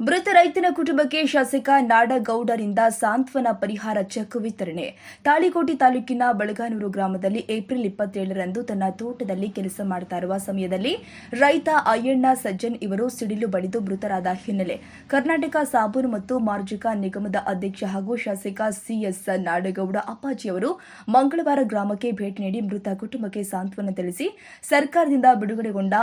ಮೃತ ರೈತನ ಕುಟುಂಬಕ್ಕೆ ಶಾಸಕ ನಾಡಗೌಡರಿಂದ ಸಾಂತ್ವನ ಪರಿಹಾರ ಚೆಕ್ ವಿತರಣೆ. ತಾಳಿಕೋಟೆ ತಾಲೂಕಿನ ಬಳಗಾನೂರು ಗ್ರಾಮದಲ್ಲಿ ಏಪ್ರಿಲ್ ಇಪ್ಪತ್ತೇಳರಂದು ತನ್ನ ತೋಟದಲ್ಲಿ ಕೆಲಸ ಮಾಡ್ತಾ ಇರುವ ಸಮಯದಲ್ಲಿ ರೈತ ಅಯ್ಯಣ್ಣ ಸಜ್ಜನ್ ಇವರು ಸಿಡಿಲು ಬಡಿದು ಮೃತರಾದ ಹಿನ್ನೆಲೆ. ಕರ್ನಾಟಕ ಸಾಬೂನು ಮತ್ತು ಮಾರ್ಜಿಕ ನಿಗಮದ ಅಧ್ಯಕ್ಷ ಹಾಗೂ ಶಾಸಕ ಸಿಎಸ್ ನಾಡಗೌಡ ಅಪ್ಪಾಜಿಯವರು ಮಂಗಳವಾರ ಗ್ರಾಮಕ್ಕೆ ಭೇಟಿ ನೀಡಿ ಮೃತ ಕುಟುಂಬಕ್ಕೆ ಸಾಂತ್ವನ ತಿಳಿಸಿ ಸರ್ಕಾರದಿಂದ ಬಿಡುಗಡೆಗೊಂಡ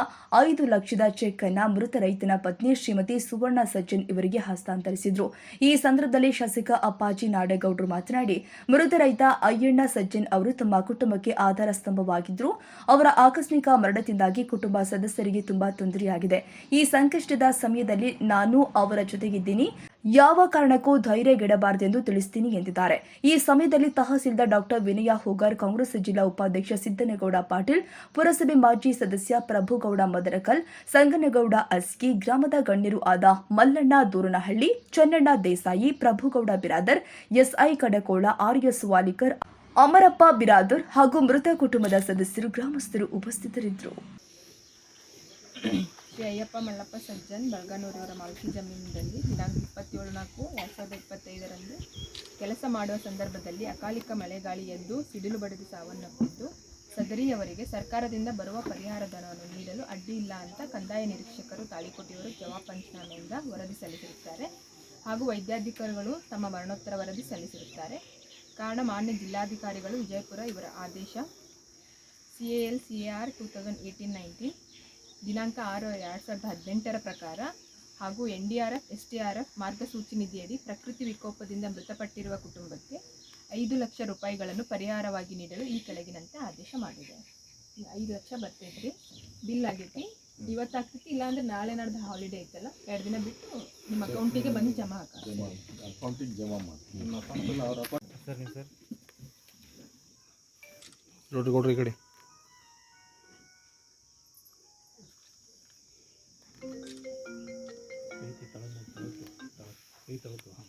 ಐದು ಲಕ್ಷದ ಚೆಕ್ ಅನ್ನು ಮೃತ ರೈತನ ಪತ್ನಿ ಶ್ರೀಮತಿ ಸುವರ್ಣ ಸಜ್ಜನ್ ಇವರಿಗೆ ಹಸ್ತಾಂತರಿಸಿದ್ರು. ಈ ಸಂದರ್ಭದಲ್ಲಿ ಶಾಸಕ ಅಪ್ಪಾಜಿ ನಾಡಗೌಡರು ಮಾತನಾಡಿ, ಮೃತ ರೈತ ಅಯ್ಯಣ್ಣ ಸಜ್ಜನ್ ಅವರು ತಮ್ಮ ಕುಟುಂಬಕ್ಕೆ ಆಧಾರ ಸ್ತಂಭವಾಗಿದ್ದರು ಅವರ ಆಕಸ್ಮಿಕ ಮರಣದಿಂದಾಗಿ ಕುಟುಂಬ ಸದಸ್ಯರಿಗೆ ತುಂಬಾ ತೊಂದರೆಯಾಗಿದೆ. ಈ ಸಂಕಷ್ಟದ ಸಮಯದಲ್ಲಿ ನಾನು ಅವರ ಜೊತೆಗಿದ್ದೀನಿ. ಯಾವ ಕಾರಣಕ್ಕೂ ಧೈರ್ಯಗೆಡಬಾರದೆಂದು ತಿಳಿಸ್ತೀನಿ ಎಂದಿದ್ದಾರೆ. ಈ ಸಮಯದಲ್ಲಿ ತಹಸೀಲ್ದಾರ್ ಡಾಕ್ಟರ್ ವಿನಯ ಹೋಗಾರ್ ಕಾಂಗ್ರೆಸ್ ಜಿಲ್ಲಾ ಉಪಾಧ್ಯಕ್ಷ ಸಿದ್ದನಗೌಡ ಪಾಟೀಲ್, ಪುರಸಭೆ ಮಾಜಿ ಸದಸ್ಯ ಪ್ರಭುಗೌಡ ಮದರಕಲ್ ಸಂಗನಗೌಡ ಅಸ್ಕಿ, ಗ್ರಾಮದ ಗಣ್ಯರು ಆದ ಮಲ್ಲಣ್ಣ ದೂರನಹಳ್ಳಿ, ಚನ್ನಣ್ಣ ದೇಸಾಯಿ, ಪ್ರಭುಗೌಡ ಬಿರಾದರ್, ಎಸ್ಐ ಕಡಕೋಳ ಆರ್ಎಸ್ ವಾಲಿಕರ್, ಅಮರಪ್ಪ ಬಿರಾದರ್ ಹಾಗೂ ಮೃತ ಕುಟುಂಬದ ಸದಸ್ಯರು, ಗ್ರಾಮಸ್ಥರು ಉಪಸ್ಥಿತರಿದ್ದರು. ಶ್ರೀ ಅಯ್ಯಪ್ಪ ಮಲ್ಲಪ್ಪ ಸಜ್ಜನ್ ಅವರ ಮಾಲ್ಕಿ ಜಮೀನಿನಲ್ಲಿ ದಿನಾಂಕ ಇಪ್ಪತ್ತೇಳು ನಾಲ್ಕು ಎರಡು ಸಾವಿರದ ಇಪ್ಪತ್ತೈದರಂದು ಕೆಲಸ ಮಾಡುವ ಸಂದರ್ಭದಲ್ಲಿ ಅಕಾಲಿಕ ಮಳೆಗಾಳಿ ಎದ್ದು ಸಿಡಿಲು ಬಡಿದು ಸಾವನ್ನಪ್ಪಿದ್ದು ಸದರಿಯವರಿಗೆ ಸರ್ಕಾರದಿಂದ ಬರುವ ಪರಿಹಾರ ಧನವನ್ನು ನೀಡಲು ಅಡ್ಡಿ ಇಲ್ಲ ಅಂತ ಕಂದಾಯ ನಿರೀಕ್ಷಕರು ತಾಳಿಕೋಟೆಯವರು ಜವಾಬ್ ಪಂಚನಾಮೆಯಿಂದ ವರದಿ ಸಲ್ಲಿಸಿರುತ್ತಾರೆ. ಹಾಗೂ ವೈದ್ಯಾಧಿಕಾರಿಗಳು ತಮ್ಮ ಮರಣೋತ್ತರ ವರದಿ ಸಲ್ಲಿಸಿರುತ್ತಾರೆ. ಕಾರಣ, ಮಾನ್ಯ ಜಿಲ್ಲಾಧಿಕಾರಿಗಳು ವಿಜಯಪುರ ಇವರ ಆದೇಶ. C A L C A R two thousand eighteen nineteen ದಿನಾಂಕ ಆರು ಎರಡು ಸಾವಿರದ ಹದಿನೆಂಟರ ಪ್ರಕಾರ ಹಾಗೂ N D R F S D R F ಮಾರ್ಗಸೂಚಿ ನಿಧಿಯಡಿ ಪ್ರಕೃತಿ ವಿಕೋಪದಿಂದ ಮೃತಪಟ್ಟಿರುವ ಕುಟುಂಬಕ್ಕೆ ಐದು ಲಕ್ಷ ರೂಪಾಯಿಗಳನ್ನು ಪರಿಹಾರವಾಗಿ ನೀಡಲು ಈ ಕೆಳಗಿನಂತೆ ಆದೇಶ ಮಾಡಿದೆ. ಈ ಐದು ಲಕ್ಷ ಬರ್ತೈತ್ರಿ. ಬಿಲ್ ಆಗೈತಿ. ಇವತ್ತಾಗ್ತೈತಿ ಇಲ್ಲಾಂದ್ರೆ ನಾಳೆ ನಾಡ್ದು ಹಾಲಿಡೇ ಐತಲ್ಲ ಎರಡು ದಿನ ಬಿಟ್ಟು ನಿಮ್ಮ ಅಕೌಂಟಿಗೆ ಬಂದು ಜಮಾ ಹಾಕ. ಅಕೌಂಟಿಗೆ ಜಮಾ ಮಾಡಿ. Sir sir. ನೋಡ್ರಿ ಕೊಡ್ರಿ ಈ ಕಡೆ. Ito, ito.